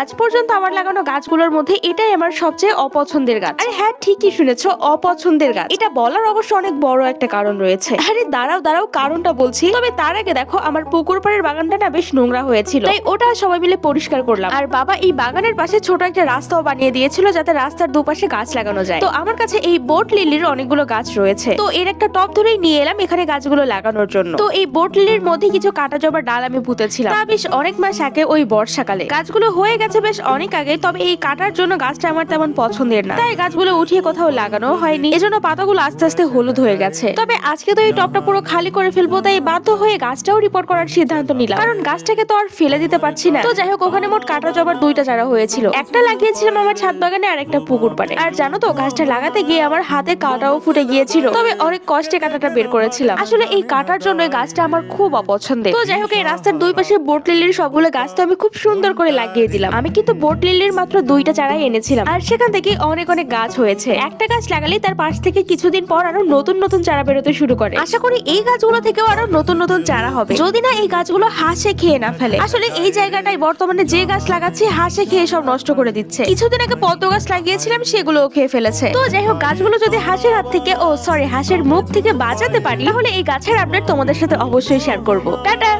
আজ পর্যন্ত আমার লাগানো গাছগুলোর মধ্যে এটাই আমার সবচেয়ে অপছন্দের গাছ। আরে হ্যাঁ ঠিকই শুনেছো অপছন্দের গাছ। এটা বলার অবশ্য অনেক বড় একটা কারণ রয়েছে। আরে দাঁড়াও দাঁড়াও কারণটা বলছি। তবে তার আগে দেখো আমার পুকুর পাড়ের বাগানটা না বেশ নোংরা হয়েছিল। তাই ওটা সবাই মিলে পরিষ্কার করলাম। আর বাবা এই বাগানের পাশে ছোট একটা রাস্তাও বানিয়ে দিয়েছিল যাতে রাস্তার দুপাশে গাছ লাগানো যায়। তো আমার কাছে এই বোট লিলির অনেকগুলো গাছ রয়েছে। তো এর একটা টপ ধরেই নিয়ে এলাম এখানে গাছগুলো লাগানোর জন্য। তো এই বোট লিলির মধ্যে কিছু কাটা জবা ডাল আমি পুঁতেছিলাম। তা বেশ অনেক মাস আগে ওই বর্ষাকালে। গাছগুলো হয়ে গেছে বেশ অনেক আগে, তবে এই কাটার জন্য গাছটা আমার তেমন পছন্দের না। তাই গাছগুলো উঠিয়ে কোথাও লাগানো হয়নি, এজন্য পাতাগুলো আস্তে আস্তে হলুদ হয়ে গেছে। তবে আজকে তো এই টপটা পুরো খালি করে ফেলব, তাই বাধ্য হয়ে গাছটাও রিপোর্ট করার সিদ্ধান্ত নিলাম। কারণ গাছটাকে তো আর ফেলে দিতে পারছি না। তো যাই হোক, ওখানে মোট কাটা জবার দুইটা চারা হয়েছিল। একটা লাগিয়েছিলাম আমার ছাদ বাগানে আর একটা পুকুর পাড়ে। আর জানো তো, গাছটা লাগাতে গিয়ে আমার হাতে কাটাও ফুটে গিয়েছিল। তবে অনেক কষ্টে কাটাটা বের করেছিলাম। আসলে এই কাটার জন্য গাছটা আমার খুব অপছন্দের। তো যাই হোক, এই রাস্তার দুই পাশে বোট লিলির সবগুলো গাছ তো আমি খুব সুন্দর করে লাগিয়ে দিলাম। আমি কিন্তু বোট লিলির মাত্র দুইটা চারাই এনেছিলাম। আর সেখান থেকে অনেক অনেক গাছ হয়েছে। একটা গাছ লাগালেই তার পাশ থেকে কিছুদিন পর আরও নতুন নতুন চারা বেরোতে শুরু করে। আশা করি এই গাছগুলো থেকেও আরও নতুন নতুন চারা হবে। যদি না এই গাছগুলো হাসে খেয়ে না ফেলে। আসলে এই জায়গাটাই বর্তমানে যে গাছ লাগাচ্ছি, হাসে খেয়ে সব নষ্ট করে দিচ্ছে। কিছুদিন আগে পদ্ম গাছ লাগিয়েছিলাম, সেগুলোও খেয়ে ফেলেছে। তো যাই হোক, গাছগুলো যদি হাঁসের হাত থেকে, ও সরি, হাঁসের মুখ থেকে বাঁচাতে পারি, তাহলে এই গাছের আপডেট তোমাদের সাথে অবশ্যই শেয়ার করব। টাটা!